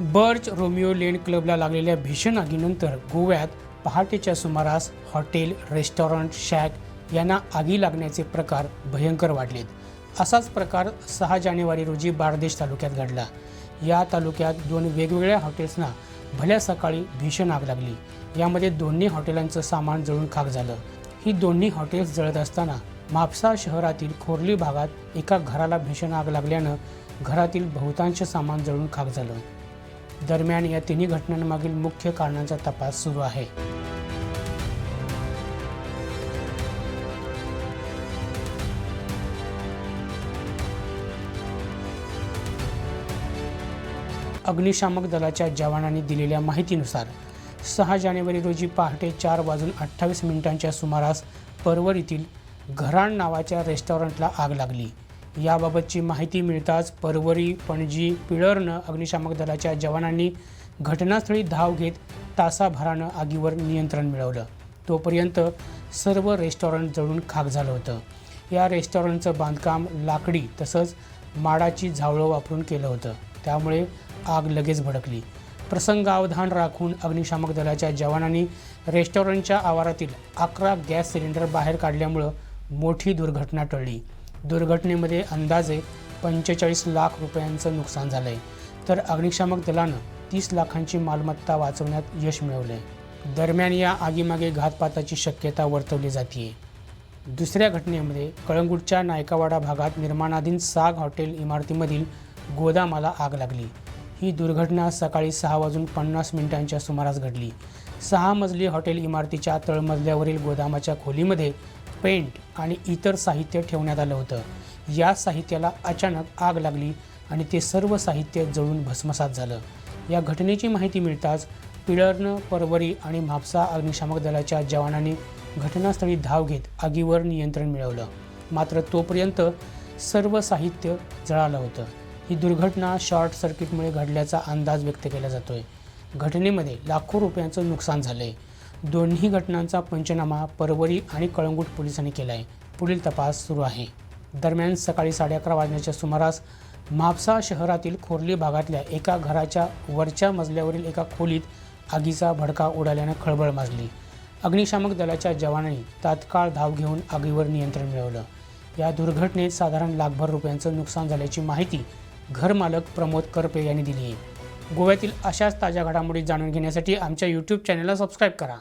Birch Romeo लेन क्लबला लागलेल्या भीषण आगीनंतर गोव्यात पहाटेच्या सुमारास हॉटेल रेस्टॉरंट शॅक यांना आगी लागण्याचे प्रकार भयंकर वाढलेत. असाच प्रकार सहा जानेवारी रोजी बारदेश तालुक्यात घडला. या तालुक्यात दोन वेगवेगळ्या हॉटेल्सना भल्या सकाळी भीषण आग लागली. यामध्ये दोन्ही हॉटेलांचं सामान जळून खाक झालं. ही दोन्ही हॉटेल्स जळत असताना म्हापसा शहरातील खोर्ली भागात एका घराला भीषण आग लागल्यानं घरातील बहुतांश सामान जळून खाक झालं. दरम्यान या तिन्ही घटनांमागील मुख्य कारणांचा तपास सुरू आहे. अग्निशामक दलाच्या जवानांनी दिलेल्या माहितीनुसार सहा जानेवारी रोजी पहाटे चार वाजून अठ्ठावीस मिनिटांच्या सुमारास परवरीतील घराण नावाच्या रेस्टॉरंटला आग लागली. याबाबतची माहिती मिळताच परवरी पणजी पिळरनं अग्निशामक दलाच्या जवानांनी घटनास्थळी धाव घेत तासाभरानं आगीवर नियंत्रण मिळवलं. तोपर्यंत सर्व रेस्टॉरंट जळून खाक झालं होतं. या रेस्टॉरंटचं बांधकाम लाकडी तसंच माडाची झावळं वापरून केलं होतं. त्यामुळे आग लगेच भडकली. प्रसंगावधान राखून अग्निशामक दलाच्या जवानांनी रेस्टॉरंटच्या आवारातील अकरा गॅस सिलेंडर बाहेर काढल्यामुळं मोठी दुर्घटना टळली. दुर्घटनेमध्ये अंदाजे पंचेचाळीस लाख रुपयांचं नुकसान झालं आहे तर अग्निशामक दलानं तीस लाखांची मालमत्ता वाचवण्यात यश मिळवलं आहे दरम्यान या आगीमागे घातपाताची शक्यता वर्तवली जाते दुसऱ्या घटनेमध्ये कळंगूटच्या नायकावाडा भागात निर्माणाधीन साग हॉटेल इमारतीमधील गोदामाला आग लागली. ही दुर्घटना सकाळी सहा वाजून पन्नास मिनिटांच्या सुमारास घडली. सहा मजली हॉटेल इमारतीच्या तळमजल्यावरील गोदामाच्या खोलीमध्ये पेंट आणि इतर साहित्य ठेवण्यात आलं होतं. या साहित्याला अचानक आग लागली आणि ते सर्व साहित्य जळून भस्मसात झालं. या घटनेची माहिती मिळताच पिळर्न परवरी आणि म्हापसा अग्निशामक दलाच्या जवानांनी घटनास्थळी धाव घेत आगीवर नियंत्रण मिळवलं. मात्र तोपर्यंत सर्व साहित्य जळालं होतं. ही दुर्घटना शॉर्ट सर्किटमुळे घडल्याचा अंदाज व्यक्त केला जातोय. घटनेमध्ये लाखो रुपयांचं नुकसान झालं आहे दोन्ही घटनांचा पंचनामा परवरी आणि कळंगूट पोलिसांनी केला आहे पुढील तपास सुरू आहे. दरम्यान सकाळी साडे अकरा वाजण्याच्या सुमारास म्हापसा शहरातील खोर्ली भागातल्या एका घराच्या वरच्या मजल्यावरील एका खोलीत आगीचा भडका उडाल्यानं खळबळ माजली. अग्निशामक दलाच्या जवानांनी तात्काळ धाव घेऊन आगीवर नियंत्रण मिळवलं. या दुर्घटनेत साधारण लाखभर रुपयांचं नुकसान झाल्याची माहिती घरमालक प्रमोद करपे यांनी दिली आहे गोव्यातील अशाच ताज्या घडामोडी जाणून घेण्यासाठी आमच्या यूट्यूब चॅनलला सबस्क्राईब करा.